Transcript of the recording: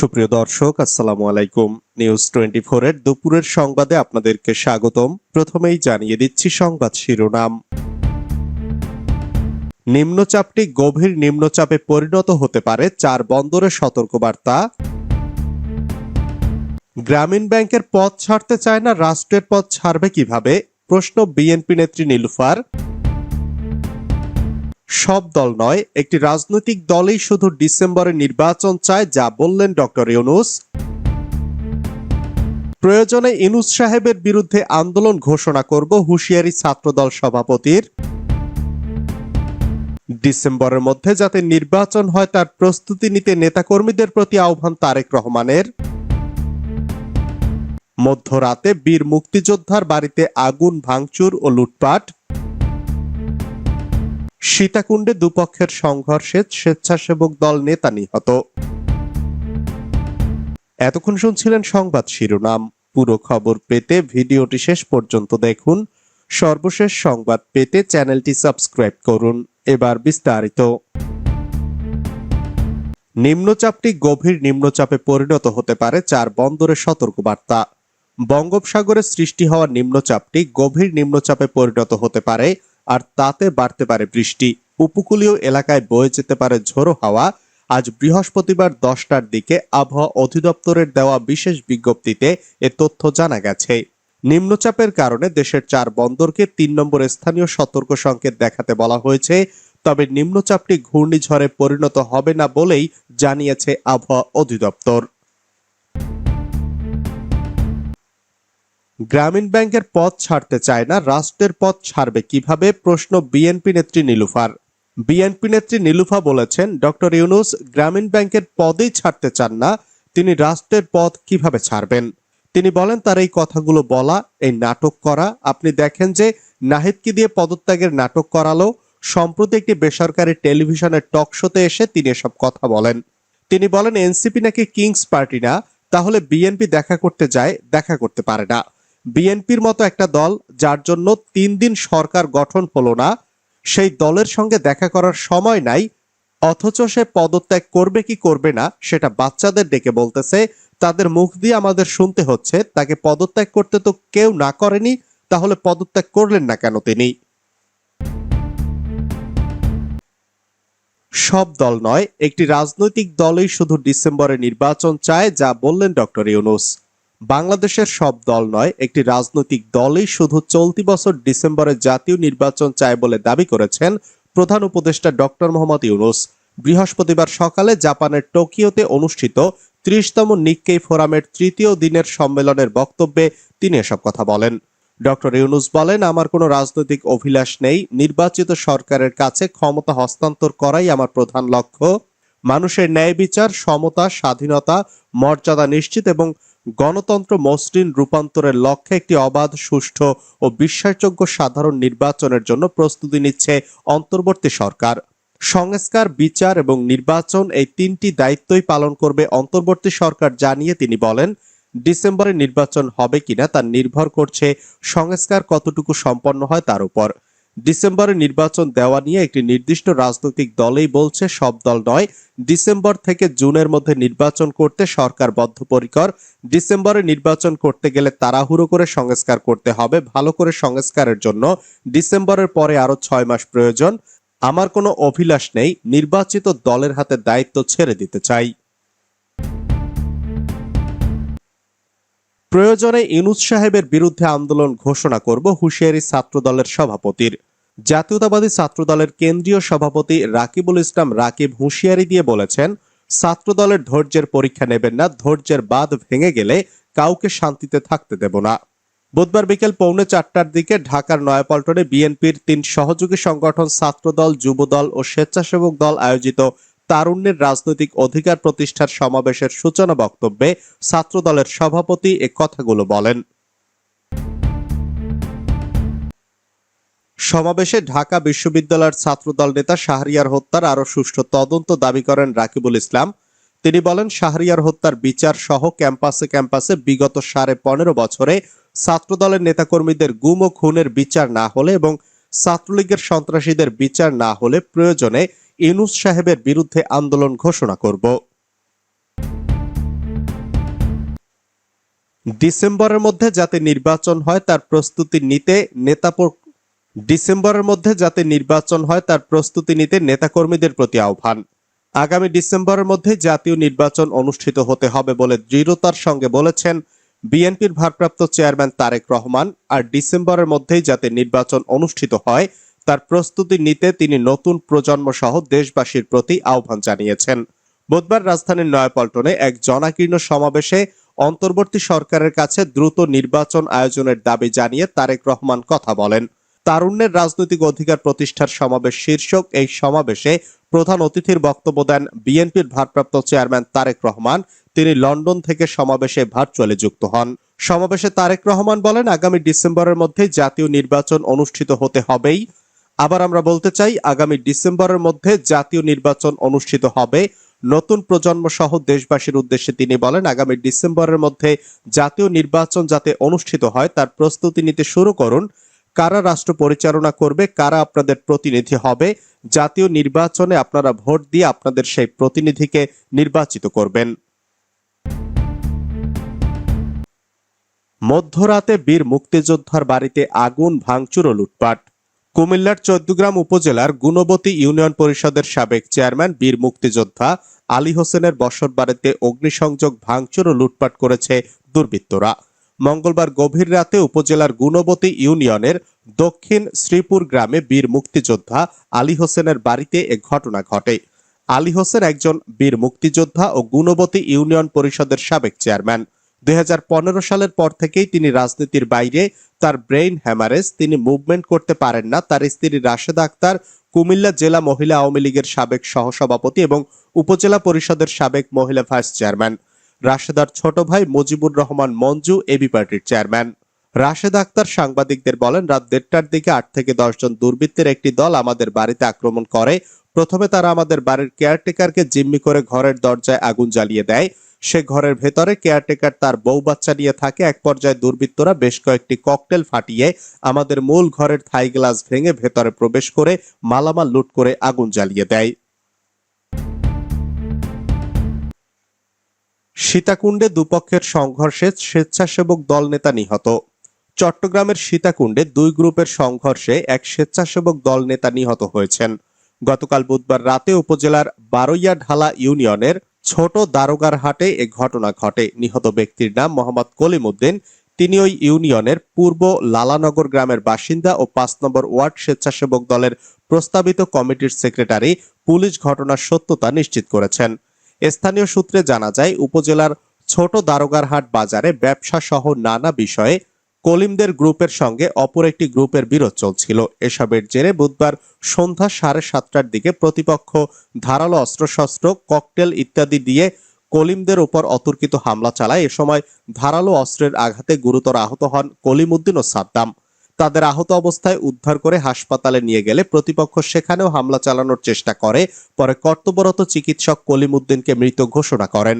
সুপ্রিয় দর্শক, আসসালামু আলাইকুম। নিউজ টোয়েন্টি এর দুপুরের সংবাদে আপনাদেরকে স্বাগতম। প্রথমেই জানিয়ে দিচ্ছি সংবাদ শিরোনাম। নিম্নচাপটি গভীর নিম্নচাপে পরিণত হতে পারে, চার বন্দরের সতর্কবার্তা। গ্রামীণ ব্যাংকের পথ ছাড়তে চায় না, রাষ্ট্রের পথ ছাড়বে কীভাবে? প্রশ্ন বিএনপি নেত্রী নীলুফার। সব দল নয়, একটি রাজনৈতিক দলই শুধু ডিসেম্বরে নির্বাচন চায়, যা বললেন ডক্টর ইউনুস। প্রয়োজনে ইনুস সাহেবের বিরুদ্ধে আন্দোলন ঘোষণা করব হুঁশিয়ারি ছাত্রদল সভাপতির। ডিসেম্বরের মধ্যে যাতে নির্বাচন হয়, তার প্রস্তুতি নিতে নেতাকর্মীদের প্রতি আহ্বান তারেক রহমানের। মধ্যরাতে বীর মুক্তিযোদ্ধার বাড়িতে আগুন, ভাঙচুর ও লুটপাট। সীতাকুণ্ডে দুপক্ষের সংঘর্ষে স্বেচ্ছাসেবক দল নেতা নিহত। এতক্ষণ শুনছিলেন সংবাদ শিরোনাম। পুরো খবর পেতে ভিডিওটি শেষ পর্যন্ত দেখুন। সর্বশেষ সংবাদ পেতে চ্যানেলটি সাবস্ক্রাইব করুন। এবার বিস্তারিত। নিম্নচাপটি গভীর নিম্নচাপে পরিণত হতে পারে চার বন্দরের সতর্কবার্তা। বঙ্গোপসাগরে সৃষ্টি হওয়া নিম্নচাপটি গভীর নিম্নচাপে পরিণত হতে পারে আর তাতে বাড়তে পারে বৃষ্টি। উপকূলীয় এলাকায় বয়ে যেতে পারে ঝোড়ো হাওয়া। আজ বৃহস্পতিবার দশটার দিকে আবহাওয়া অধিদপ্তরের দেওয়া বিশেষ বিজ্ঞপ্তিতে এ তথ্য জানা গেছে। নিম্নচাপের কারণে দেশের চার বন্দরকে তিন নম্বর স্থানীয় সতর্ক সংকেত দেখাতে বলা হয়েছে। তবে নিম্নচাপটি ঘূর্ণিঝড়ে পরিণত হবে না বলেই জানিয়েছে আবহাওয়া অধিদপ্তর। গ্রামীণ ব্যাংকের পদ ছাড়তে চায় না, রাষ্ট্রের পদ ছাড়বে কীভাবে? প্রশ্ন বিএনপি নেত্রী নীলুফার। বিএনপি নেত্রী নীলুফা বলেছেন, ডক্টর ইউনুস গ্রামীণ ব্যাংকের পদেই ছাড়তে চান না, তিনি রাষ্ট্রের পদ কীভাবে ছাড়বেন? তিনি বলেন, তার এই কথাগুলো বলা, এই নাটক করা, আপনি দেখেন যে নাহিদকে দিয়ে পদত্যাগের নাটক করালো, সম্প্রতি একটি বেসরকারি টেলিভিশনের টক শোতে এসে তিনি এসব কথা বলেন। তিনি বলেন, এনসিপি নাকি কিংস পার্টি না, তাহলে বিএনপি দেখা করতে যায়, দেখা করতে পারে না। বিএনপির মতো একটা দল যার জন্য তিন দিন সরকার গঠন হলো না, সেই দলের সঙ্গে দেখা করার সময় নাই, অথচ সে পদত্যাগ করবে কি করবে না সেটা বাচ্চাদের ডেকে বলতেছে। তাদের মুখ দিয়ে আমাদের শুনতে হচ্ছে, তাকে পদত্যাগ করতে তো কেউ না করেনি, তাহলে পদত্যাগ করলেন না কেন তিনি? সব দল নয়, একটি রাজনৈতিক দলই শুধু ডিসেম্বরে নির্বাচন চায়, যা বললেন ডক্টর ইউনুস। বাংলাদেশের সব দল নয়, একটি রাজনৈতিক দলই শুধু চলতি বছর ডিসেম্বরে জাতীয় নির্বাচন চায় বলে দাবি করেছেন প্রধান উপদেষ্টা ডক্টর মোহাম্মদ ইউনুস। বৃহস্পতিবার সকালে জাপানের টোকিওতে অনুষ্ঠিত ত্রিশতম নিক্কেই ফোরামের তৃতীয় দিনের সম্মেলনের বক্তব্যে তিনি এসব কথা বলেন। ডক্টর ইউনুস বলেন, আমার কোনো রাজনৈতিক অভিলাষ নেই, নির্বাচিত সরকারের কাছে ক্ষমতা হস্তান্তর করাই আমার প্রধান লক্ষ্য। মানুষের ন্যায় বিচার, সমতা, স্বাধীনতা, মর্যাদা নিশ্চিত এবং গণতন্ত্র মসৃণ রূপান্তরের লক্ষ্যে একটি অবাধ, সুষ্ঠু ও বিশ্বাসযোগ্য সাধারণ নির্বাচনের জন্য প্রস্তুতি নিচ্ছে অন্তর্বর্তী সরকার। সংস্কার, বিচার এবং নির্বাচন এই তিনটি দায়িত্বই পালন করবে অন্তর্বর্তী সরকার জানিয়ে তিনি বলেন, ডিসেম্বরে নির্বাচন হবে কিনা তা নির্ভর করছে সংস্কার কতটুকু সম্পন্ন হয় তার উপর। ডিসেম্বরে নির্বাচন দেওয়া নিয়ে একটি নির্দিষ্ট রাজনৈতিক দলেই বলছে, সব দল নয়। ডিসেম্বর থেকে জুনের মধ্যে নির্বাচন করতে সরকার বদ্ধপরিকর। ডিসেম্বরে নির্বাচন করতে গেলে তাড়াহুড়ো করে সংস্কার করতে হবে, ভালো করে সংস্কারের জন্য। ডিসেম্বরের পরে আরও ছয় মাস প্রয়োজন। আমার কোনো অভিলাষ নেই। নির্বাচিত দলের হাতে দায়িত্ব ছেড়ে দিতে চাই। প্রয়োজনে ইনুস সাহেবের বিরুদ্ধে আন্দোলন ঘোষণা করব হুঁশিয়ারি ছাত্র দলের সভাপতির। জাতীয়তাবাদী ছাত্র দলের কেন্দ্রীয় সভাপতি রাকিবুল ইসলাম রাকিব হুঁশিয়ারি দিয়ে বলেছেন ছাত্র দলের ধৈর্যের পরীক্ষা নেবেন না, ধৈর্যের বাঁধ ভেঙে গেলে কাউকে শান্তিতে থাকতে দেব না। বুধবার বিকেল পৌনে চারটার দিকে ঢাকার নয়াপল্টনে বিএনপির তিন সহযোগী সংগঠন ছাত্রদল, যুবদল ও স্বেচ্ছাসেবক দল আয়োজিত তারুণ্যের রাজনৈতিক অধিকার প্রতিষ্ঠার সমাবেশের সূচনা বক্তব্যে ছাত্রদলের সভাপতি এ কথাগুলো বলেন। সমাবেশে ঢাকা বিশ্ববিদ্যালয়ের ছাত্রদল নেতা শাহরিয়ার হত্যার আরও সুষ্ঠু তদন্ত দাবি করেন রাকিবুল ইসলাম। তিনি বলেন, শাহরিয়ার হত্যার বিচার সহ ক্যাম্পাসে ক্যাম্পাসে বিগত সাড়ে পনেরো বছরে ছাত্রদলের নেতাকর্মীদের গুম ও খুনের বিচার না হলে এবং ছাত্রলীগের সন্ত্রাসীদের বিচার না হলে প্রয়োজনে ইনুস সাহেবের বিরুদ্ধে আন্দোলন ঘোষণা করব। ডিসেম্বরের মধ্যে যাতে নির্বাচন হয়, তার প্রস্তুতি নিতে নেতা ডিসেম্বরের মধ্যে যাতে নির্বাচন হয়, তার প্রস্তুতি নিতে নেতাকর্মীদের প্রতি আহ্বান। আগামী ডিসেম্বরের মধ্যে জাতীয় নির্বাচন অনুষ্ঠিত হতে হবে বলে দৃঢ়তার সঙ্গে বলেছেন বিএনপির ভারপ্রাপ্ত চেয়ারম্যান তারেক রহমান। আর ডিসেম্বরের মধ্যেই যাতে নির্বাচন অনুষ্ঠিত হয় তার প্রস্তুতি নিতে তিনি নতুন প্রজন্ম সহ দেশবাসীর প্রতি আহ্বান জানিয়েছেন। বুধবার রাজধানীর নয়াপল্টনে এক জনাকীর্ণ সমাবেশে অন্তর্বর্তী সরকারের কাছে দ্রুত নির্বাচন আয়োজনের দাবি জানিয়ে তারেক রহমান কথা বলেন। তারুণ্যের রাজনৈতিক অধিকার প্রতিষ্ঠার সমাবেশ শীর্ষক এই সমাবেশে প্রধান অতিথির বক্তব্য দেন বিএনপির ভারপ্রাপ্ত চেয়ারম্যান তারেক রহমান। তিনি লন্ডন থেকে সমাবেশে ভার্চুয়ালি যুক্ত হন। সমাবেশে তারেক রহমান বলেন, আগামী ডিসেম্বরের মধ্যে জাতীয় নির্বাচন অনুষ্ঠিত হতে হবেই। আবার আমরা বলতে চাই, আগামী ডিসেম্বরের মধ্যে জাতীয় নির্বাচন অনুষ্ঠিত হবে। নতুন প্রজন্ম সহ দেশবাসীর উদ্দেশ্যে তিনি বলেন, আগামী ডিসেম্বরের মধ্যে জাতীয় নির্বাচন যাতে অনুষ্ঠিত হয়, তার প্রস্তুতি নিতে শুরু করুন। কারা রাষ্ট্র পরিচালনা করবে, কারা আপনাদের প্রতিনিধি হবে, জাতীয় নির্বাচনে আপনারা ভোট দিয়ে আপনাদের সেই প্রতিনিধিকে নির্বাচিত করবেন। মধ্যরাতে বীর মুক্তিযোদ্ধার বাড়িতে আগুন, ভাঙচুর ও লুটপাট। কুমিল্লার চৌদ্দগ্রাম উপজেলার গুণবতী ইউনিয়ন পরিষদের সাবেক চেয়ারম্যান, বীর মুক্তিযোদ্ধা আলী হোসেনের বসত বাড়িতে অগ্নিসংযোগ ভাঙচুর ও লুটপাট করেছে দুর্বৃত্তরা। মঙ্গলবার গভীর রাতে উপজেলার গুণবতী ইউনিয়নের দক্ষিণ শ্রীপুর গ্রামে বীর মুক্তিযোদ্ধা আলী হোসেনের বাড়িতে এ ঘটনা ঘটে। আলী হোসেন একজন বীর মুক্তিযোদ্ধা ও গুণবতী ইউনিয়ন পরিষদের সাবেক চেয়ারম্যান। দুই হাজার পনেরো সালের পর থেকেই তিনি রাজনীতির বাইরে, তার ব্রেইন হ্যামারেজ, তিনি মুভমেন্ট করতে পারেন না। তার স্ত্রী রাশেদা আক্তার কুমিল্লা জেলা মহিলা আওয়ামী লীগের সাবেক সহসভাপতি এবং উপজেলা পরিষদের সাবেক মহিলা ভাইস চেয়ারম্যান। রাশেদার ছোট ভাই মুজিবুর রহমান মঞ্জু, এবি পার্টির চেয়ারম্যান। রাশেদ আক্তার সাংবাদিকদের বলেন, রাত দেড়টার দিকে আট থেকে দশ জন দুর্বৃত্তের একটি দল আমাদের বাড়িতে আক্রমণ করে। প্রথমে তারা আমাদের বাড়ির কেয়ারটেকারকে জিম্মি করে ঘরের দরজায় আগুন জ্বালিয়ে দেয়। সে ঘরের ভেতরে কেয়ারটেকার তার বউ বাচ্চা নিয়ে থাকে। এক পর্যায়ে দুর্বৃত্তরা বেশ কয়েকটি ককটেল ফাটিয়ে আমাদের মূল ঘরের থাই গ্লাস ভেঙে ভেতরে প্রবেশ করে মালামাল লুট করে আগুন জ্বালিয়ে দেয়। সীতাকুণ্ডে দুপক্ষের সংঘর্ষে স্বেচ্ছাসেবক দল নেতা নিহত। চট্টগ্রামের সীতাকুণ্ডে দুই গ্রুপের সংঘর্ষে এক স্বেচ্ছাসেবক দল নেতা নিহত হয়েছেন। গতকাল বুধবার রাতে উপজেলার বারৈয়া ঢালা ইউনিয়নের ছোট দারোগার হাটে এ ঘটনা ঘটে। নিহত ব্যক্তির নাম মোহাম্মদ কলিম উদ্দিন তিনি ওই ইউনিয়নের পূর্ব লালানগর গ্রামের বাসিন্দা ও পাঁচ নম্বর ওয়ার্ড স্বেচ্ছাসেবক দলের প্রস্তাবিত কমিটির সেক্রেটারি পুলিশ ঘটনার সত্যতা নিশ্চিত করেছেন। স্থানীয় সূত্রে জানা যায়, উপজেলার ছোট দারোগারহাট বাজারে ব্যবসা সহ নানা বিষয়ে কলিমদের গ্রুপের সঙ্গে অপর একটি গ্রুপের বিরোধ চলছিল। এসবের জেরে বুধবার সন্ধ্যা সাড়ে সাতটার দিকে প্রতিপক্ষ ধারালো অস্ত্রশস্ত্র, ককটেল ইত্যাদি দিয়ে কলিমদের উপর অতর্কিত হামলা চালায়। এ সময় ধারালো অস্ত্রের আঘাতে গুরুতর আহত হন কলিম উদ্দিন ও সাদ্দাম। তাদের আহত অবস্থায় উদ্ধার করে হাসপাতালে নিয়ে গেলে প্রতিপক্ষ সেখানেও হামলা চালানোর চেষ্টা করে। পরে কর্তব্যরত চিকিৎসক কলিম উদ্দিনকে মৃত ঘোষণা করেন।